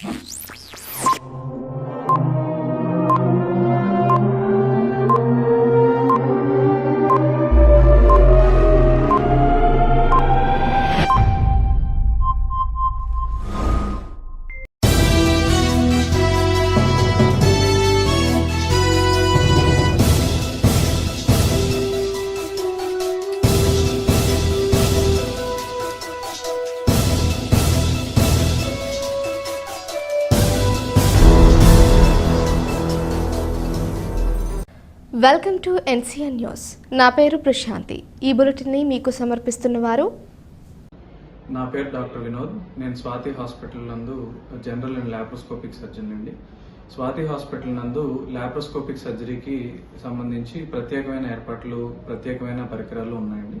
Jesus. Welcome to NCN news. నా పేరు ప్రశాంతి. ఈ బులెటిన్ని మీకు సమర్పిస్తున్న వారు నా పేరు డాక్టర్ వినోద్. నేను స్వాతి హాస్పిటల్ నందు జనరల్ అండ్ లాప్రోస్కోపిక్ సర్జన్ అండి స్వాతి హాస్పిటల్ నందు లాప్రోస్కోపిక్ సర్జరీకి సంబంధించి ప్రత్యేకమైన ఏర్పాట్లు ప్రత్యేకమైన పరికరాలు ఉన్నాయండి.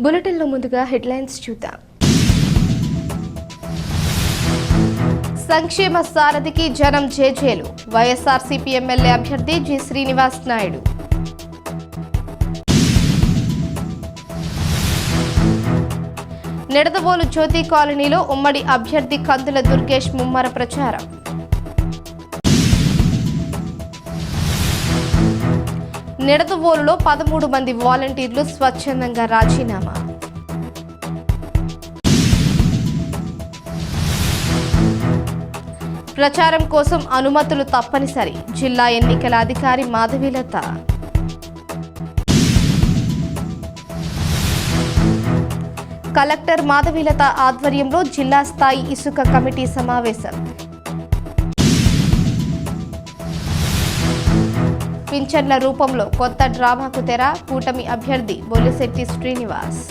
బులెటిన్లో ముందుగా హెడ్లైన్స్ చూద్దాం. సంక్షేమ సారథికి జనం జేజేలు. వైఎస్ఆర్సీపీ ఎమ్మెల్యే అభ్యర్థి జి శ్రీనివాస్ నాయుడు. నిడదవోలు జ్యోతి కాలనీలో ఉమ్మడి అభ్యర్థి కందుల దుర్గేష్ ముమ్మర ప్రచారం. నిడదవోలులో పదమూడు మంది వాలంటీర్లు స్వచ్ఛందంగా రాజీనామా. ప్రచారం కోసం అనుమతులు తప్పనిసరి. జిల్లా ఎన్నికల అధికారి మాధవీలత. కలెక్టర్ మాధవీలత ఆధ్వర్యంలో జిల్లా స్థాయి ఇసుక కమిటీ సమావేశం. పింఛన్ల రూపంలో కొత్త డ్రామాకు తెర కూటమి అభ్యర్థి బొలిశెట్టి శ్రీనివాస్.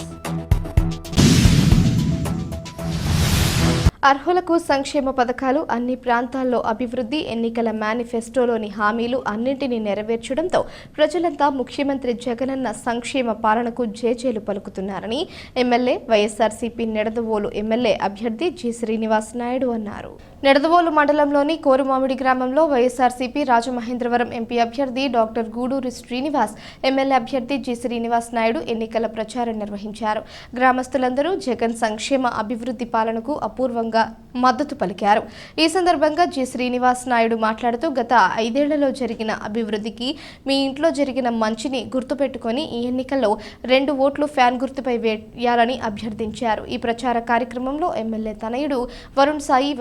అర్హులకు సంక్షేమ పథకాలు అన్ని ప్రాంతాల్లో అభివృద్ధి ఎన్నికల మేనిఫెస్టోలోని హామీలు అన్నింటినీ నెరవేర్చడంతో ప్రజలంతా ముఖ్యమంత్రి జగనన్న సంక్షేమ పాలనకు జేజేలు పలుకుతున్నారని ఎమ్మెల్యే వైఎస్ఆర్సీపీ నిడదవోలు ఎమ్మెల్యే అభ్యర్థి జి శ్రీనివాస్ నాయుడు అన్నారు. నిడదవోలు మండలంలోని కోరుమామిడి గ్రామంలో వైఎస్ఆర్సీపీ రాజమహేంద్రవరం ఎంపీ అభ్యర్థి డాక్టర్ గూడూరి శ్రీనివాస్ ఎమ్మెల్యే అభ్యర్థి జి శ్రీనివాస్ నాయుడు ఎన్నికల ప్రచారం నిర్వహించారు. గ్రామస్తులందరూ జగన్ సంక్షేమ అభివృద్ధి పాలనకు అపూర్వంగా మద్దతు పలికారు. ఈ సందర్భంగా జి శ్రీనివాస్ నాయుడు మాట్లాడుతూ గత ఐదేళ్ళలో జరిగిన అభివృద్ధికి మీ ఇంట్లో జరిగిన మంచిని గుర్తుపెట్టుకొని ఈ ఎన్నికల్లో రెండు ఓట్లు ఫ్యాన్ గుర్తుపై వేయాలని అభ్యర్థించారు. ఈ ప్రచార కార్యక్రమంలో ఎమ్మెల్యే తనయుడు వరుణ్ సాయి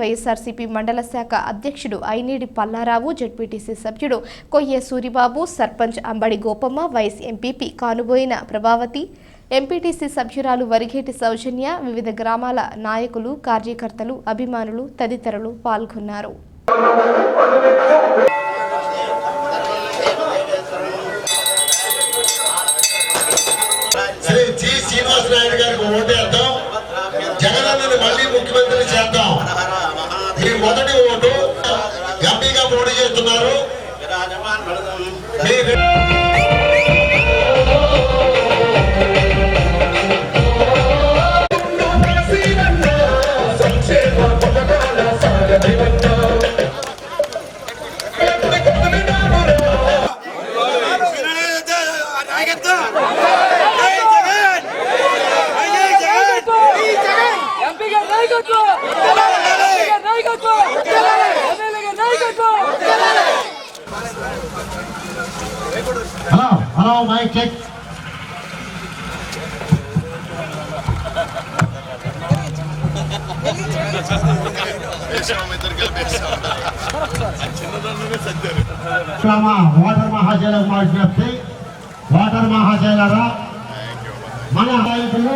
వైసీపీ మండల శాఖ అధ్యక్షుడు ఐనీడి పల్లారావు జడ్పీటీసీ సభ్యుడు Koyya Suribabu sarpanch Ambadi Gopamma vice MPP Kanuboyina Prabhavathi MPTC సభ్యురాలు వరిగేటి సౌజన్య వివిధ గ్రామాల నాయకులు కార్యకర్తలు అభిమానులు తదితరులు పాల్గొన్నారు. హలో మైక్ చెక్ గ్రామ ఓటర్ మహాశైలకు మా విజ్ఞప్తి ఓటర్ మహాశైలరా మన నాయకులు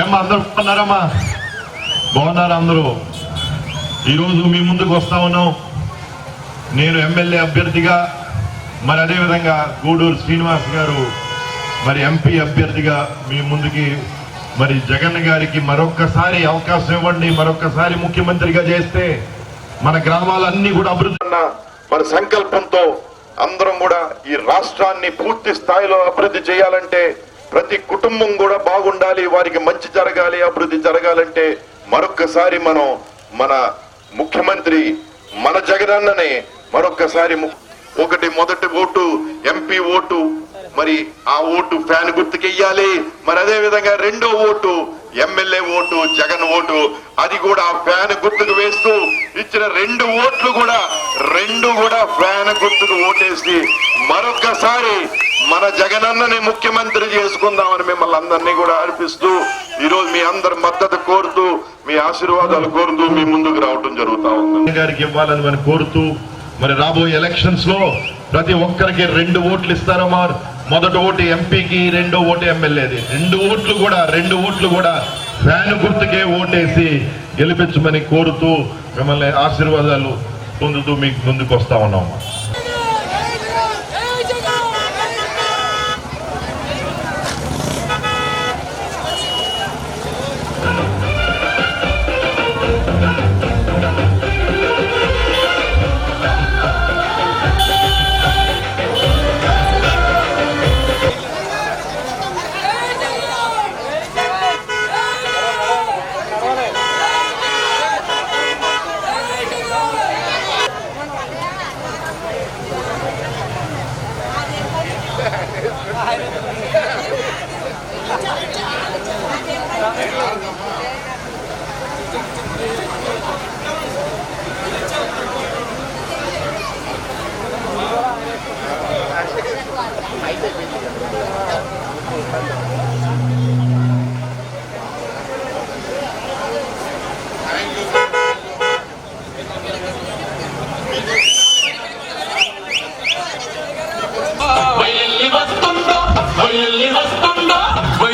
ఏమ్మా అందరూ బాగున్నారమ్మా? బాగున్నారు అందరూ. ఈరోజు మీ ముందుకు వస్తా ఉన్నాం. నేను ఎమ్మెల్యే అభ్యర్థిగా మరి అదేవిధంగా గూడూరు శ్రీనివాస్ గారు మరి ఎంపీ అభ్యర్థిగా మీ ముందుకి మరి జగన్ గారికి మరొక్కసారి అవకాశం ఇవ్వండి మరొక్కసారి ముఖ్యమంత్రిగా చేస్తే మన గ్రామాలన్నీ కూడా అభివృద్ధి అన్న మన సంకల్పంతో అందరం కూడా ఈ రాష్ట్రాన్ని పూర్తి స్థాయిలో అభివృద్ధి చేయాలంటే ప్రతి కుటుంబం కూడా బాగుండాలి వారికి మంచి జరగాలి అభివృద్ధి జరగాలంటే మరొక్కసారి మనం మన ముఖ్యమంత్రి మన జగనన్ననే మరొక్కసారి ము- ఒకటి మొదటి ఓటు ఎంపీ ఓటు మరి ఆ ఓటు ఫ్యాన్ గుర్తుకెయ్యాలి. మరి అదే విధంగా రెండో vote MLA vote Jagan vote అది కూడా ఫ్యాన్ గుర్తుకు వేస్తూ ఇచ్చిన రెండు ఓట్లు కూడా రెండు కూడా ఫ్యాన్ గుర్తుకు ఓటేసి మరొకసారి మన జగనన్నని ముఖ్యమంత్రి చేసుకుందామని మిమ్మల్ని అందరినీ కూడా అర్పిస్తూ ఈరోజు మీ అందరి మద్దతు కోరుతూ మీ ఆశీర్వాదాలు కోరుతూ మీ ముందుకు రావడం జరుగుతా ఉంది. గారికి ఇవ్వాలని మనం కోరుతూ మరి రాబోయే ఎలక్షన్స్లో ప్రతి ఒక్కరికి రెండు ఓట్లు ఇస్తారమ్మా మొదటి ఓటు ఎంపీకి రెండో ఓటు ఎమ్మెల్యేది. రెండు ఓట్లు కూడా రెండు ఓట్లు కూడా ఫ్యాన్ గుర్తుకే ఓటేసి గెలిపించమని కోరుతూ మిమ్మల్ని ఆశీర్వాదాలు పొందుతూ మీకు ముందుకు వస్తా ఉన్నాం.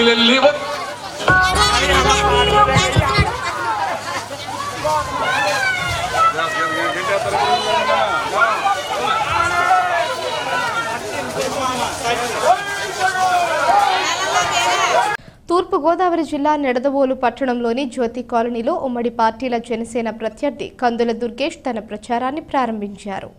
వెళ్ళి తూర్పుగోదావరి జిల్లా నిడదవోలు పట్టణంలోని జ్యోతి కాలనీలో ఉమ్మడి పార్టీల జనసేన ప్రత్యర్థి కందుల దుర్గేష్ తన ప్రచారాన్ని ప్రారంభించారు.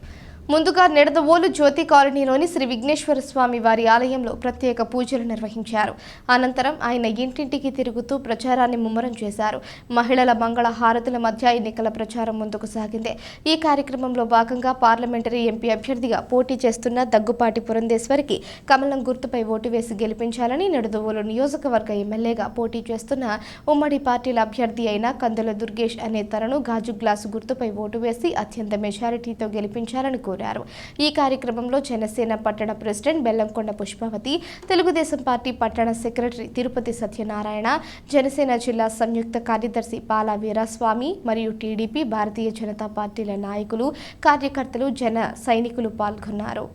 ముందుగా నిడదవోలు జ్యోతి కాలనీలోని శ్రీ విఘ్నేశ్వర స్వామి వారి ఆలయంలో ప్రత్యేక పూజలు నిర్వహించారు. అనంతరం ఆయన ఇంటింటికి తిరుగుతూ ప్రచారాన్ని ముమ్మరం చేశారు. మహిళల మంగళ హారతుల మధ్య ఎన్నికల ప్రచారం ముందుకు సాగింది. ఈ కార్యక్రమంలో భాగంగా పార్లమెంటరీ ఎంపీ అభ్యర్థిగా పోటీ చేస్తున్న దగ్గుపాటి పురంధేశ్వరికి కమలం గుర్తుపై ఓటు వేసి గెలిపించాలని నిడదవోలు నియోజకవర్గ ఎమ్మెల్యేగా పోటీ చేస్తున్న ఉమ్మడి పార్టీల అభ్యర్థి అయిన కందుల దుర్గేష్ అనే తనను గాజు గ్లాసు గుర్తుపై ఓటు వేసి అత్యంత మెజారిటీతో గెలిపించాలని కోరారు. ఈ కార్యక్రమంలో జనసేన పట్టణ ప్రెసిడెంట్ బెల్లంకొండ పుష్పవతి తెలుగుదేశం పార్టీ పట్టణ సెక్రటరీ తిరుపతి సత్యనారాయణ జనసేన జిల్లా సంయుక్త కార్యదర్శి పాల వీరాస్వామి మరియు టీడీపీ భారతీయ జనతా పార్టీల నాయకులు కార్యకర్తలు జన సైనికులు పాల్గొన్నారు.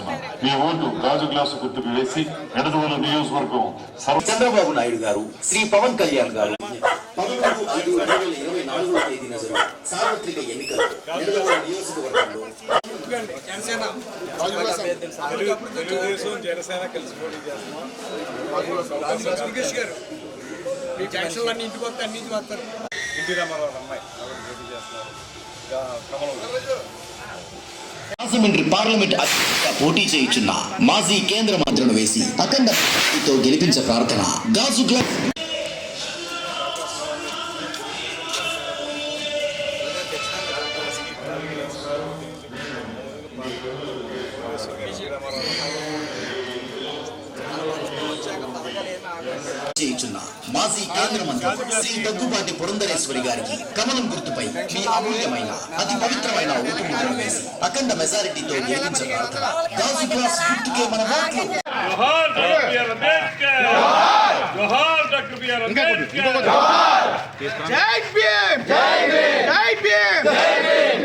చేస్తున్నాం మీ ఓటు గాజు గ్లాసు గుర్తుకు వేసి ఎడదవోలు నియోజకవర్గం చంద్రబాబు నాయుడు గారు శ్రీ పవన్ కళ్యాణ్ గారు. పదమూడు ఐదు రెండు వేల ఇరవై నాలుగవ తేదీన జరిగిన సార్వత్రిక ఎన్నికల్లో నిడదవోలు నియోజకవర్గంలో తెలుగుదేశం జనసేన కలిసి పోటీ చేస్తున్నాం మీ జంక్షన్లు అన్ని ఇంటికి వస్తే అన్ని వస్తారు ఎన్టీ రామారావు అమ్మాయి. ఆవిడ పోటీ చేస్తున్నారు ఇంకా కమలం రాజమండ్రి పార్లమెంట్ అభ్యర్థిగా పోటీ చేయుచున్న మాజీ కేంద్ర మంత్రులను వేసి అఖండ పార్టీతో గెలిపించే ప్రార్థన. గాజు గ్లాస్. చేయుచున్న. మాజీ కేంద్ర మంత్రి శ్రీ దగ్గుబాటి పురంధరేశ్వరి గారికి కమలం గుర్తుపై మీ అమూల్యమైన అతి పవిత్రమైన ఓటు వేసి అఖండ మెజారిటీతో గెలిపించే ప్రార్థన. గాజు గ్లాస్ గుర్తుకే మన ఓట్లు జై భీమ్! జై భీమ్! జై భీమ్! జై భీమ్!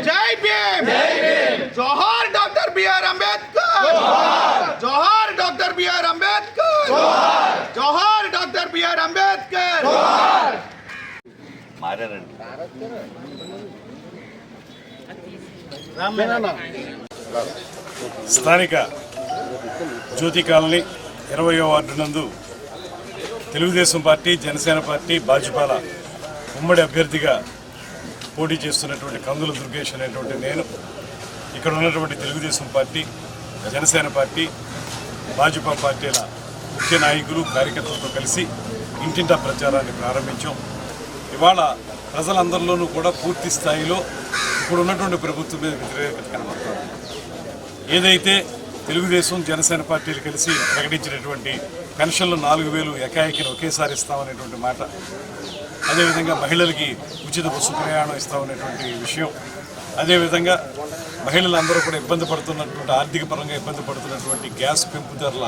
స్థానిక జ్యోతి కాలనీ ఇరవయో వార్డు నందు తెలుగుదేశం పార్టీ జనసేన పార్టీ భాజపాల ఉమ్మడి అభ్యర్థిగా పోటీ చేస్తున్నటువంటి కందుల దుర్గేష్ అనేటువంటి నేను ఇక్కడ ఉన్నటువంటి తెలుగుదేశం పార్టీ జనసేన పార్టీ భాజపా పార్టీల ముఖ్య నాయకులు కార్యకర్తలతో కలిసి ఇంటింటా ప్రచారాన్ని ప్రారంభించాం. ఇవాళ ప్రజలందరిలోనూ కూడా పూర్తి స్థాయిలో ఇప్పుడు ఉన్నటువంటి ప్రభుత్వం మీద వ్యతిరేకత కనబడుతుంది. ఏదైతే తెలుగుదేశం జనసేన పార్టీలు కలిసి ప్రకటించినటువంటి పెన్షన్లు నాలుగు వేలు ఎకాయికిని ఒకేసారి ఇస్తామనేటువంటి మాట అదేవిధంగా మహిళలకి ఉచిత బస్సు ప్రయాణం ఇస్తామనేటువంటి విషయం అదేవిధంగా మహిళలందరూ కూడా ఇబ్బంది పడుతున్నటువంటి ఆర్థిక పరంగా ఇబ్బంది పడుతున్నటువంటి గ్యాస్ పెంపు ధరల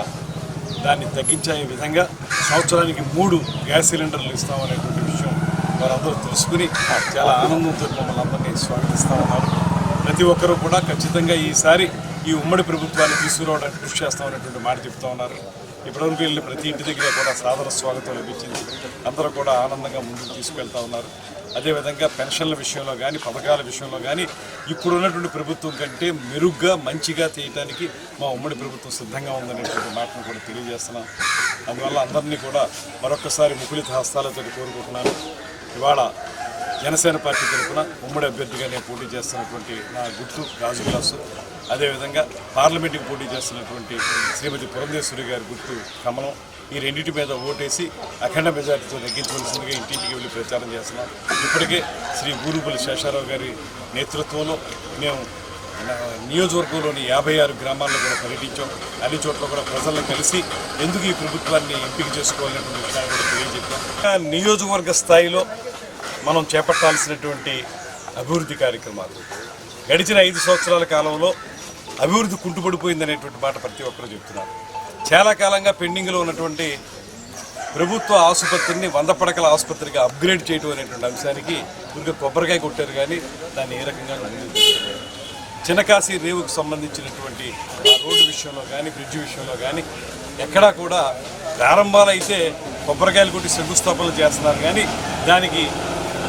దాన్ని తగ్గించే విధంగా సంవత్సరానికి మూడు గ్యాస్ సిలిండర్లు ఇస్తామనేటువంటి విషయం వారందరూ తెలుసుకుని చాలా ఆనందంతో మమ్మల్ని అందరినీ స్వాగతిస్తూ ఉన్నారు. ప్రతి ఒక్కరూ కూడా ఖచ్చితంగా ఈసారి ఈ ఉమ్మడి ప్రభుత్వాన్ని తీసుకురావడానికి కృషి చేస్తామనేటువంటి మాట చెప్తా ఉన్నారు. ఇప్పటివరకు వెళ్ళిన ప్రతి ఇంటి దగ్గర కూడా సాదర స్వాగతం లభించింది. అందరూ కూడా ఆనందంగా ముందుకు తీసుకెళ్తా ఉన్నారు. అదేవిధంగా పెన్షన్ల విషయంలో కానీ పథకాల విషయంలో కానీ ఇప్పుడున్నటువంటి ప్రభుత్వం కంటే మెరుగ్గా మంచిగా చేయడానికి మా ఉమ్మడి ప్రభుత్వం సిద్ధంగా ఉందనేటువంటి మాటను కూడా తెలియజేస్తున్నాం. అందువల్ల అందరినీ కూడా మరొకసారి ముకులిత హస్తాలతో కోరుకుంటున్నాను. ఇవాళ జనసేన పార్టీ తరఫున ఉమ్మడి అభ్యర్థిగా నేను పోటీ చేస్తున్నటువంటి నా గుట్టు గాజు గ్లాసు అదేవిధంగా పార్లమెంటుకి పోటీ చేస్తున్నటువంటి శ్రీమతి పురంధేశ్వరి గారి గుర్తు కమలం. ఈ రెండింటి మీద ఓటేసి అఖండ మెజార్టీతో తగ్గించవలసిందిగా ఇంటింటికి వెళ్ళి ప్రచారం చేస్తున్నాం. ఇప్పటికే శ్రీ గూరుపల్లి శేషారావు గారి నేతృత్వంలో మేము నియోజకవర్గంలోని యాభై ఆరు గ్రామాల్లో కూడా పర్యటించాం. అన్ని చోట్ల కూడా ప్రజలను కలిసి ఎందుకు ఈ ప్రభుత్వాన్ని ఎంపిక చేసుకోవాలనేటువంటి విషయాన్ని కూడా తెలియజెప్పాం. నియోజకవర్గ స్థాయిలో మనం చేపట్టాల్సినటువంటి అభివృద్ధి కార్యక్రమాలు. గడిచిన ఐదు సంవత్సరాల కాలంలో అభివృద్ధి కుంటుపడిపోయిందనేటువంటి మాట ప్రతి ఒక్కరూ చెప్తున్నారు. చాలా కాలంగా పెండింగ్లో ఉన్నటువంటి ప్రభుత్వ ఆసుపత్రిని వంద పడకల ఆసుపత్రిగా అప్గ్రేడ్ చేయడం అనేటువంటి అంశానికి ఊరికే కొబ్బరికాయ కొట్టారు కానీ దాన్ని ఏ రకంగా ముందుకు చిన్నకాశీ రేవుకు సంబంధించినటువంటి రోడ్డు విషయంలో కానీ బ్రిడ్జ్ విషయంలో కానీ ఎక్కడా కూడా ప్రారంభాలు అయితే కొబ్బరికాయలు కొట్టి శంకుస్థాపనలు చేస్తున్నారు కానీ దానికి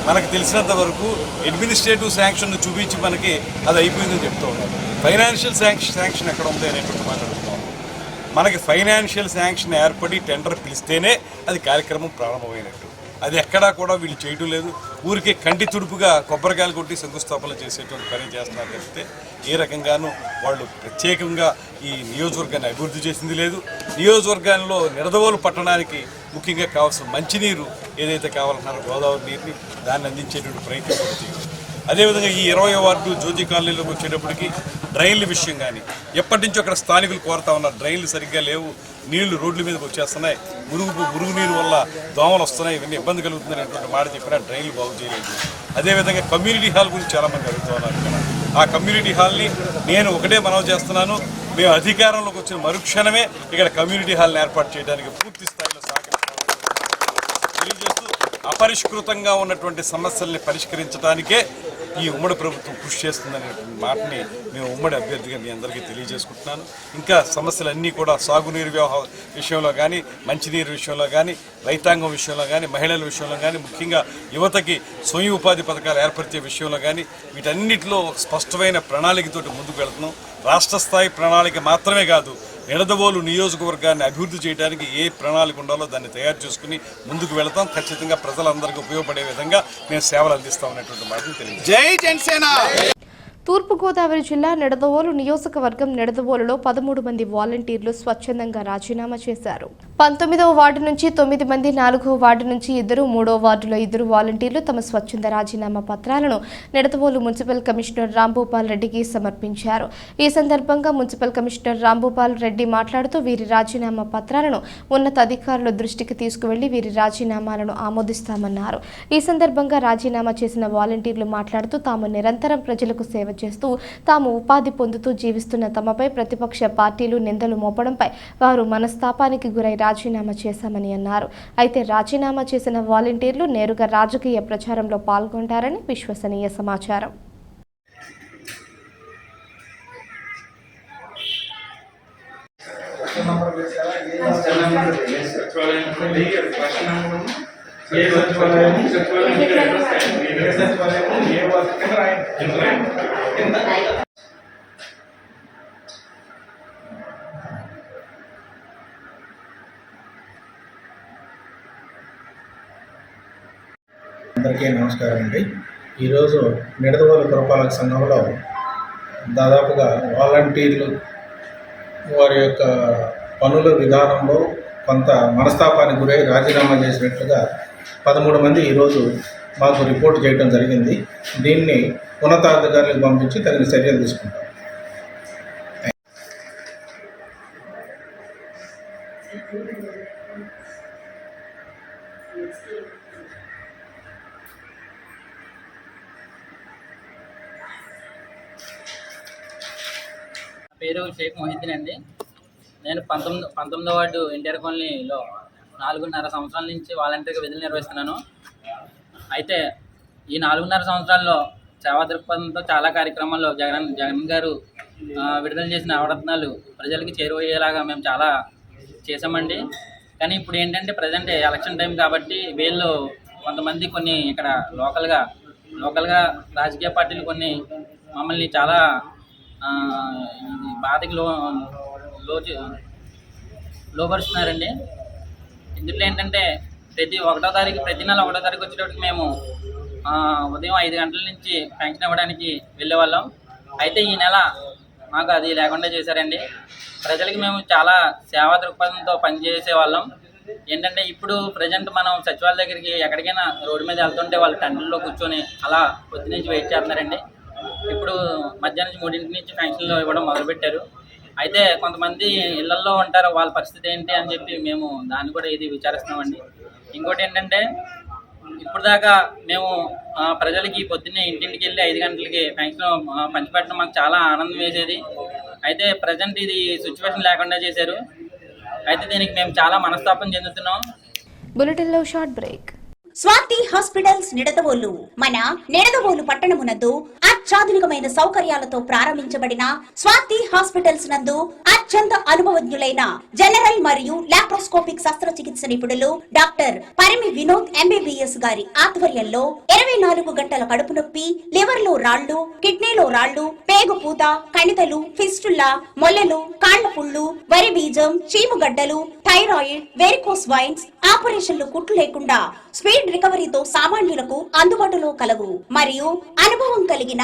మనకు తెలిసినంత వరకు అడ్మినిస్ట్రేటివ్ శాంక్షన్ చూపించి మనకి అది అయిపోయిందని చెప్తూ ఉన్నారు ఫైనాన్షియల్ శాంక్షన్ శాంక్షన్ ఎక్కడ ఉంది అనేటువంటి మాట్లాడుతున్నాం మనకి ఫైనాన్షియల్ శాంక్షన్ ఏర్పడి టెండర్ పిలిస్తేనే అది కార్యక్రమం ప్రారంభమైనట్టు. అది ఎక్కడా కూడా వీళ్ళు చేయటం లేదు. ఊరికే కంటి తుడుపుగా కొబ్బరికాయలు కొట్టి శంకుస్థాపన చేసేటువంటి పని చేస్తున్నారు తప్పితే ఏ రకంగానూ వాళ్ళు ప్రత్యేకంగా ఈ నియోజకవర్గాన్ని అభివృద్ధి చేసింది లేదు. నియోజకవర్గాల్లో నిడదవోలు పట్టణానికి ముఖ్యంగా కావాల్సిన మంచినీరు ఏదైతే కావాలన్నారో గోదావరి నీరుని దాన్ని అందించేటువంటి ప్రయత్నం కూడా అదేవిధంగా ఈ ఇరవై వార్డు జ్యోతి కాలనీలోకి వచ్చేటప్పటికి డ్రైన్ల విషయం కానీ ఎప్పటి నుంచో అక్కడ స్థానికులు కోరుతా ఉన్నారు డ్రైన్లు సరిగ్గా లేవు నీళ్ళు రోడ్ల మీదకి వచ్చేస్తున్నాయి మురుగు మురుగు నీరు వల్ల దోమలు వస్తున్నాయి ఇవన్నీ ఇబ్బంది కలుగుతుంది అనేటువంటి మాట చెప్పినా డ్రైన్లు బాగు చేయలేదు. అదేవిధంగా కమ్యూనిటీ హాల్ గురించి చాలామంది అడుగుతూ ఉన్నారు ఇక్కడ. ఆ కమ్యూనిటీ హాల్ని నేను ఒకటే మనవి చేస్తున్నాను మేము అధికారంలోకి వచ్చిన మరుక్షణమే ఇక్కడ కమ్యూనిటీ హాల్ని ఏర్పాటు చేయడానికి పూర్తి స్థాయిలో అపరిష్కృతంగా ఉన్నటువంటి సమస్యల్ని పరిష్కరించడానికే ఈ ఉమ్మడి ప్రభుత్వం కృషి చేస్తుందనే మాటని మేము ఉమ్మడి అభ్యర్థిగా మీ అందరికీ తెలియజేసుకుంటున్నాను. ఇంకా సమస్యలన్నీ కూడా సాగునీరు వ్యవహార విషయంలో కానీ మంచినీరు విషయంలో కానీ రైతాంగం విషయంలో కానీ మహిళల విషయంలో కానీ ముఖ్యంగా యువతకి స్వయం ఉపాధి పథకాలు ఏర్పరిచే విషయంలో కానీ వీటన్నిటిలో స్పష్టమైన ప్రణాళికతోటి ముందుకు వెళుతున్నాం. రాష్ట్ర స్థాయి ప్రణాళిక మాత్రమే కాదు ఎడదవోలు నియోజకవర్గాన్ని అభివృద్ధి చేయడానికి ఏ ప్రణాళిక ఉండాలో దాన్ని తయారు చేసుకుని ముందుకు వెళతాం. ఖచ్చితంగా ప్రజలందరికీ ఉపయోగపడే విధంగా మేము సేవలు అందిస్తాం అనేటువంటి మాటను తెలియజేస్తాం జై జనసేన! తూర్పుగోదావరి జిల్లా నిడదవోలు నియోజకవర్గం నిడదవోలులో పదమూడు మంది వాలంటీర్లు స్వచ్ఛందంగా రాజీనామా చేశారు. పంతొమ్మిదవ వార్డు నుంచి తొమ్మిది మంది నాలుగవ వార్డు నుంచి ఇద్దరు మూడో వార్డులో ఇద్దరు వాలంటీర్లు తమ స్వచ్ఛంద రాజీనామా పత్రాలను నిడదవోలు మున్సిపల్ కమిషనర్ రాంభూపాల్ రెడ్డికి సమర్పించారు. ఈ సందర్భంగా మున్సిపల్ కమిషనర్ రాంభూపాల్ రెడ్డి మాట్లాడుతూ వీరి రాజీనామా పత్రాలను ఉన్నతాధికారుల దృష్టికి తీసుకువెళ్ళి వీరి రాజీనామాలను ఆమోదిస్తామన్నారు. ఈ సందర్భంగా రాజీనామా చేసిన వాలంటీర్లు మాట్లాడుతూ తాము నిరంతరం ప్రజలకు సేవ చేస్తూ తాము ఉపాధి పొందుతూ జీవిస్తున్న తమపై ప్రతిపక్ష పార్టీలు నిందలు మోపడంపై వారు మనస్తాపానికి గురై రాజీనామా చేశామని అన్నారు. అయితే రాజీనామా చేసిన వాలంటీర్లు నేరుగా రాజకీయ ప్రచారంలో పాల్గొంటారని విశ్వసనీయ సమాచారం. అందరికీ నమస్కారం అండి. ఈరోజు నిడదవోలు పురపాలక సంఘంలో దాదాపుగా వాలంటీర్లు వారి యొక్క పనుల విధానంలో కొంత మనస్తాపానికి గురై రాజీనామా చేసినట్లుగా పదమూడు మంది ఈరోజు మాకు రిపోర్ట్ చేయడం జరిగింది. దీన్ని ఉన్నతాధికారులకు పంపించి తగిన చర్యలు తీసుకుంటాం. నా పేరు షేక్ మొహిద్దీన్ అండి. నేను పంతొమ్మిది పంతొమ్మిదో వార్డు ఎన్టీఆర్ కాలనీలో నాలుగున్నర సంవత్సరాల నుంచి వాలంటీర్గా విధులు నిర్వహిస్తున్నాను. అయితే ఈ నాలుగున్నర సంవత్సరాల్లో సేవా దృక్పథంతో చాలా కార్యక్రమాల్లో జగన్ జగన్ గారు విడుదల చేసిన నవరత్నాలు ప్రజలకి చేరువయ్యేలాగా మేము చాలా చేసామండి కానీ ఇప్పుడు ఏంటంటే ప్రజెంట్ ఎలక్షన్ టైం కాబట్టి వీళ్ళు కొంతమంది కొన్ని ఇక్కడ లోకల్గా లోకల్గా రాజకీయ పార్టీలు కొన్ని మమ్మల్ని చాలా బాధకి లో లోపరుస్తున్నారండి ఇందులో ఏంటంటే ప్రతి ఒకటో తారీఖు ప్రతి నెల ఒకటో తారీఖు వచ్చేటప్పటికి మేము ఉదయం ఐదు గంటల నుంచి పెన్షన్ ఇవ్వడానికి వెళ్ళేవాళ్ళం అయితే ఈ నెల మాకు అది లేకుండా చేశారండి. ప్రజలకి మేము చాలా సేవా దృక్పథంతో పనిచేసే వాళ్ళం. ఏంటంటే ఇప్పుడు ప్రజెంట్ మనం సచివాలయ దగ్గరికి ఎక్కడికైనా రోడ్డు మీద వెళ్తుంటే వాళ్ళు టెండర్లో కూర్చొని అలా పొద్దు నుంచి వెయిట్ చేస్తున్నారండి. ఇప్పుడు మధ్యాహ్నం నుంచి మూడింటి నుంచి పెన్షన్లు ఇవ్వడం మొదలుపెట్టారు. అయితే కొంతమంది ఇళ్ళల్లో ఉంటారు వాళ్ళ పరిస్థితి ఏంటి అని చెప్పి మేము దాన్ని కూడా ఇది విచారిస్తున్నామండి. ఇంకోటి ఏంటంటే ఇప్పుడు దాకా మేము ప్రజలకి పొద్దున్నే ఇంటింటికి వెళ్ళి ఐదు గంటలకి పెన్షన్ పంచిపెట్టడం మాకు చాలా ఆనందం వేసేది. అయితే ప్రజెంట్ ఇది సిచ్యువేషన్ లేకుండా చేశారు. అయితే దీనికి మేము చాలా మనస్తాపం చెందుతున్నాం. బులెటిన్లో short break. Swathi hospitals Nidadavolu. మన నిడదవోలు పట్టణమునందు అత్యాధునికమైన సౌకర్యాలతో ప్రారంభించబడిన స్వాతి హాస్పిటల్స్ నందు అత్యంత అనుభవజ్ఞులైన జనరల్ మరియు లాప్రోస్కోపిక్ శస్త్రచికిత్స నిపుణులు డాక్టర్ పరిమి వినోద్ ఎంబీబీఎస్ గారి ఆధ్వర్యంలో ఇరవై నాలుగు గంటల కడుపు నొప్పి లివర్లో రాళ్ళు కిడ్నీలో రాళ్ళు పేగు పూత కణితలు ఫిస్టుల్లా మొల్లలు కాళ్ళ పుళ్ళు వరి బీజం చీముగడ్డలు థైరాయిడ్ వెరికోస్ వైన్స్ ఆపరేషన్లు కుట్లు లేకుండా స్పీడ్ రికవరీతో సామాన్యులకు అందుబాటులో కలవు. మరియు అనుభవం కలిగిన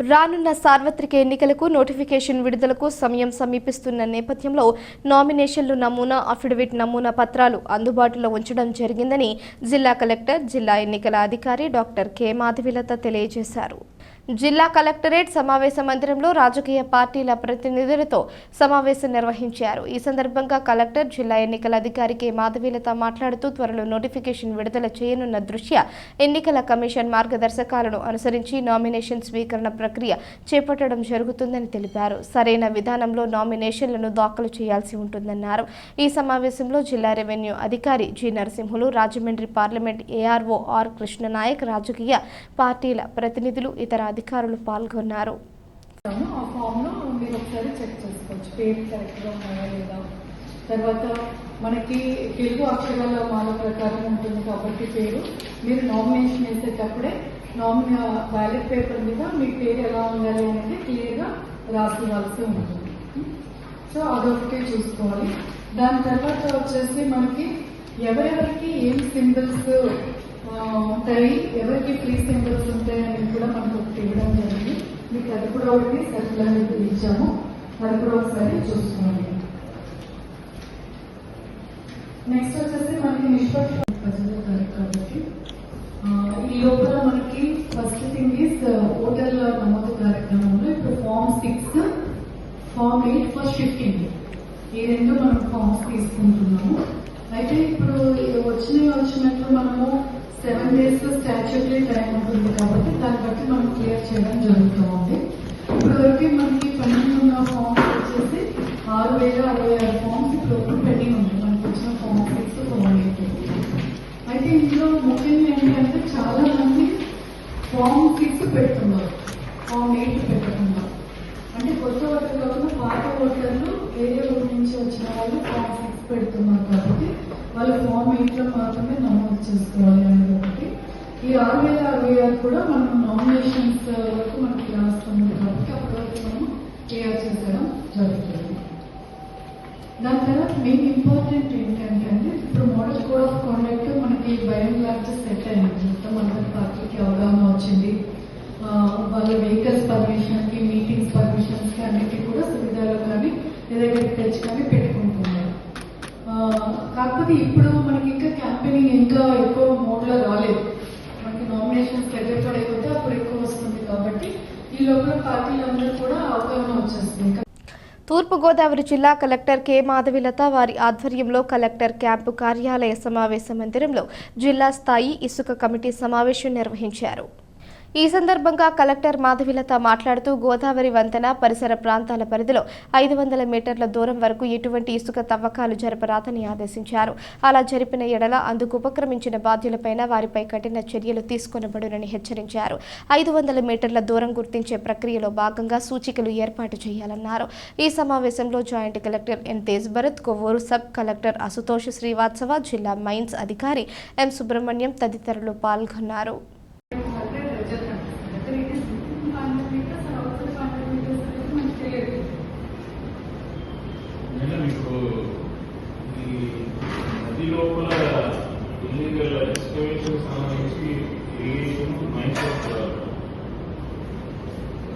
రానున్న సార్వత్రిక ఎన్నికలకు నోటిఫికేషన్ విడుదలకు సమయం సమీపిస్తున్న నేపథ్యంలో నామినేషన్లు నమూనా అఫిడవిట్ నమూనా పత్రాలు అందుబాటులో ఉంచడం జరిగిందని జిల్లా కలెక్టర్ జిల్లా ఎన్నికల అధికారి డాక్టర్ కె. మాధవిలత తెలియజేశారు. జిల్లా కలెక్టరేట్ సమావేశ మందిరంలో రాజకీయ పార్టీల ప్రతినిధులతో సమావేశం నిర్వహించారు. ఈ సందర్భంగా కలెక్టర్ జిల్లా ఎన్నికల అధికారి కె మాధవీలత మాట్లాడుతూ త్వరలో నోటిఫికేషన్ విడుదల చేయనున్న దృష్ట్యా ఎన్నికల కమిషన్ మార్గదర్శకాలను అనుసరించి నామినేషన్ స్వీకరణ ప్రక్రియ చేపట్టడం జరుగుతుందని తెలిపారు. సరైన విధానంలో నామినేషన్లను దాఖలు చేయాల్సి ఉంటుందన్నారు. ఈ సమావేశంలో జిల్లా రెవెన్యూ అధికారి G. Narasimhulu Rajahmundry parliament ARO R Krishna Naik రాజకీయ పార్టీల ప్రతినిధులు ఇతర అధికారులు పాల్గొన్నారు. ఆ ఫామ్లో మీరు ఒకసారి చెక్ చేసుకోవచ్చు. పేరు కరెక్ట్గా ఉన్నాయా లేదా? తర్వాత మనకి తెలుగు అక్షరాల మాల ప్రకారం ఉంటుంది కాబట్టి పేరు. మీరు నామినేషన్ వేసేటప్పుడే నామినే బ్యాలెట్ పేపర్ మీద మీ పేరు ఎలా ఉండాలి అనేది క్లియర్గా రాసి ఉంటుంది. సో అదొకటి చూసుకోవాలి. దాని తర్వాత వచ్చేసి మనకి ఎవరెవరికి ఏం సింబల్స్ ఉంటాయి. ఎవరికి ఫ్రీ సెంటర్స్ ఉంటాయి అనేది కూడా మనకు ఒకటి ఇవ్వడం జరిగింది. మీకు అది కూడా ఒకటి సర్కులర్ ఇచ్చాము. అది కూడా ఒకసారి చూసుకోండి. నెక్స్ట్ వచ్చేసి మనకి నిష్పక్ష ప్రజలు కాబట్టి ఈ లోపల మనకి ఫస్ట్ థింగ్ ఈస్ ఓటర్ల నమోదు కార్యక్రమంలో ఇప్పుడు form six form eight for shifting ఈ రెండు మనం ఫామ్స్ తీసుకుంటున్నాము. అయితే ఇప్పుడు వచ్చినవి వచ్చినట్లు మనము సెవెన్ డేస్ స్టాచ్యూటరీ టైం ఉంటుంది కాబట్టి దాన్ని బట్టి మనం క్లియర్ చేయడం జరుగుతూ ఉంది ఇప్పటివరకు మనకి పెండింగ్ ఉన్న ఫామ్స్ వచ్చేసి ఆరు వేల అరవై ఆరు ఫామ్స్ ఇప్పుడు పెండింగ్ ఉంది. మనకి వచ్చిన ఫామ్ సిక్స్ ఫామ్ ఎయిట్ అయితే ఇందులో ముఖ్యంగా ఏంటంటే చాలా మంది ఫామ్ సిక్స్ పెడుతున్నారు. ఫామ్ ఎయిట్ పెట్టకుండా. అంటే కొత్త ఓటర్లు కాకుండా పాత ఓటర్లు వేరే రూమ్ నుంచి వచ్చిన వాళ్ళు ఫామ్ సిక్స్ పెడుతున్నారు కాబట్టి వాళ్ళు ఫామ్ ఎయిట్లో మాత్రమే నమోదు చేసుకోవాలి ఈ ఆరు వేల అరవై ఆరు కూడా మనం నామినేషన్స్ uh, వరకు మనకి రాస్తుంది కాబట్టి అప్పటి వరకు మనం క్లియర్ చేసేయడం జరుగుతుంది. దాని తర్వాత మెయిన్ ఇంపార్టెంట్ ఏంటంటే అంటే ఇప్పుడు మోడల్ కోడ్ ఆఫ్ కాండక్ట్ మనకి భయం లాంటి సెట్ అయింది మొత్తం అందరి పార్టీకి అవగాహన వచ్చింది. వాళ్ళ వెహికల్స్ పర్మిషన్కి మీటింగ్స్ పర్మిషన్స్కి అన్నిటికీ కూడా సువిధాలు కానీ ఏదైనా తెచ్చి కానీ పెట్టుకుంటున్నారు. కాకపోతే ఇప్పుడు మనకి ఇంకా క్యాంపెయినింగ్ ఇంకా ఎక్కువ మోడ్లో లో రాలేదు మనకి నామినేషన్స్ దగ్గర పడైపోతే అప్పుడు ఎక్కువ వస్తుంది కాబట్టి ఈ లోపల పార్టీలందరూ కూడా అవగాహన వచ్చేస్తుంది. తూర్పుగోదావరి జిల్లా కలెక్టర్ కె మాధవిలత వారి ఆధ్వర్యంలో కలెక్టర్ క్యాంపు కార్యాలయ సమావేశ మందిరంలో జిల్లా స్థాయి ఇసుక కమిటీ సమావేశం నిర్వహించారు. ఈ సందర్భంగా కలెక్టర్ మాధవిలత మాట్లాడుతూ గోదావరి వంతెన పరిసర ప్రాంతాల పరిధిలో ఐదు వందల మీటర్ల దూరం వరకు ఎటువంటి ఇసుక తవ్వకాలు జరపరాదని ఆదేశించారు. అలా జరిపిన ఎడల అందుకు ఉపక్రమించిన బాధ్యులపైన వారిపై కఠిన చర్యలు తీసుకొనబడునని హెచ్చరించారు. ఐదు వందల మీటర్ల దూరం గుర్తించే ప్రక్రియలో భాగంగా సూచికలు ఏర్పాటు చేయాలన్నారు. ఈ సమావేశంలో joint collector N Tej Bharat Kovvur sub collector Ashutosh Srivastava జిల్లా మైన్స్ అధికారి ఎం సుబ్రహ్మణ్యం తదితరులు పాల్గొన్నారు మేడం ఇప్పుడు ఈ నది లోపల ఇల్లీగల్ ఎక్స్కవేషన్ సంబంధించి ఇరిగేషన్ మైండ్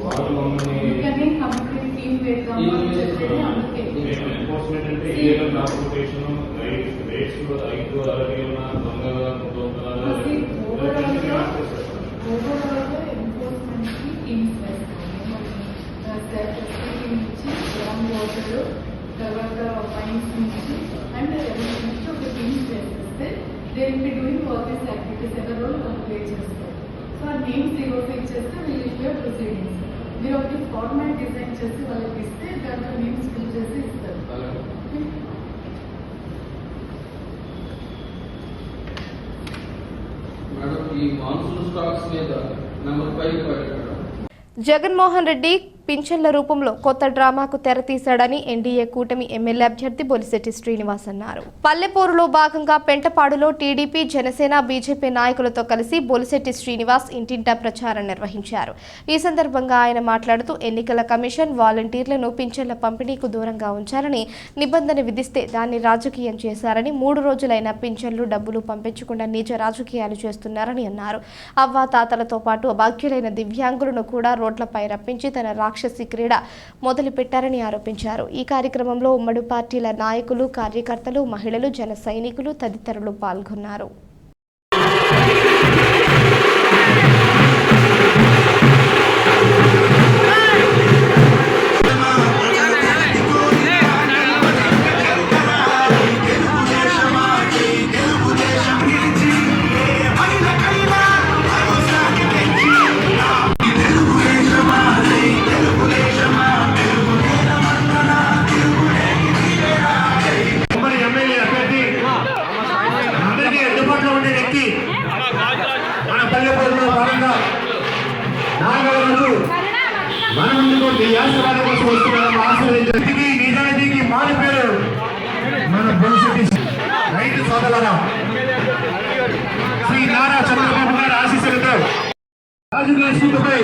వాళ్ళు మమ్మల్ని అందుకని కమిటీ టీం వేద్దాము అని చెప్పేది అందుకే ఎన్ఫోర్స్మెంట్ అంటే ఇల్లీగల్ ట్రాన్స్పోర్టేషన్ రైట్ రేట్స్ ఐదు అరవై ఉన్న దొంగల దొంగల అది overall గా overall గా enforcement కి teams వేస్తాము. మన statistics నుంచి గ్రౌండ్ వాటర్ తర్వాత ఫైన్స్ నుంచి అండ్ రెవెన్యూ నుంచి ఒక టీమ్స్ వేసేస్తే they will be doing all these activities ఎవరి రోజు వాళ్ళు ప్లే చేస్తారు సో ఆ నేమ్స్ ఈ రోజు ఇచ్చేస్తే వీళ్ళు ఇష్యూ ప్రొసీడింగ్స్ మీరు ఒకటి ఫార్మాట్ డిజైన్ చేసి వాళ్ళకి ఇస్తే దాంట్లో నేమ్స్ ఫిల్ చేసి ఇస్తారు మేడం ఈ మాన్సూన్ స్టాక్స్ మీద నెంబర్ ఫైవ్ పెట్టారు జగన్మోహన్ రెడ్డి పింఛన్ల రూపంలో కొత్త డ్రామాకు తెరతీశాడని ఎన్డీఏ కూటమి ఎమ్మెల్యే అభ్యర్థి బొలిశెట్టి శ్రీనివాస్ అన్నారు. పల్లెపూరులో భాగంగా పెంటపాడులో టీడీపీ జనసేన బీజేపీ నాయకులతో కలిసి బొలిశెట్టి శ్రీనివాస్ ఇంటింటా ప్రచారం నిర్వహించారు. ఈ సందర్భంగా ఆయన మాట్లాడుతూ ఎన్నికల కమిషన్ వాలంటీర్లను పింఛన్ల పంపిణీకు దూరంగా ఉంచాలని నిబంధన విధిస్తే దాన్ని రాజకీయం చేశారని మూడు రోజులైన పింఛన్లు డబ్బులు పంపించకుండా నీచ రాజకీయాలు చేస్తున్నారని అన్నారు. అవ్వాతాతలతో పాటు అభాగ్యులైన దివ్యాంగులను కూడా రోడ్లపై రప్పించి తన రాక్షసి క్రీడ మొదలుపెట్టారని ఆరోపించారు. ఈ కార్యక్రమంలో ఉమ్మడి పార్టీల నాయకులు కార్యకర్తలు మహిళలు జన సైనికులు తదితరులు పాల్గొన్నారు. రాజకీయ సీటుపై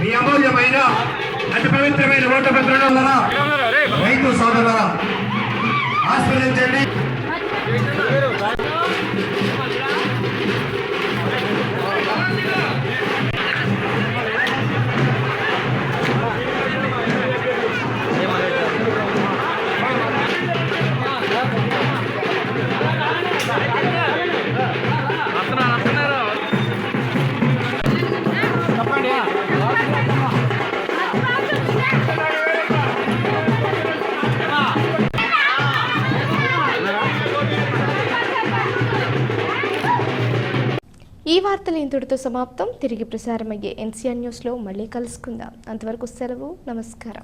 మీ అమూల్యమైన అతి పవిత్రమైన ఓటు పత్రం రైతు సోదరుల ఆస్వాదించండి ఈ వార్తలు ఇంతటితో సమాప్తం. తిరిగి ప్రసారమయ్యే ఎన్సీఆర్ న్యూస్లో మళ్ళీ కలుసుకుందాం. అంతవరకు సెలవు నమస్కారం.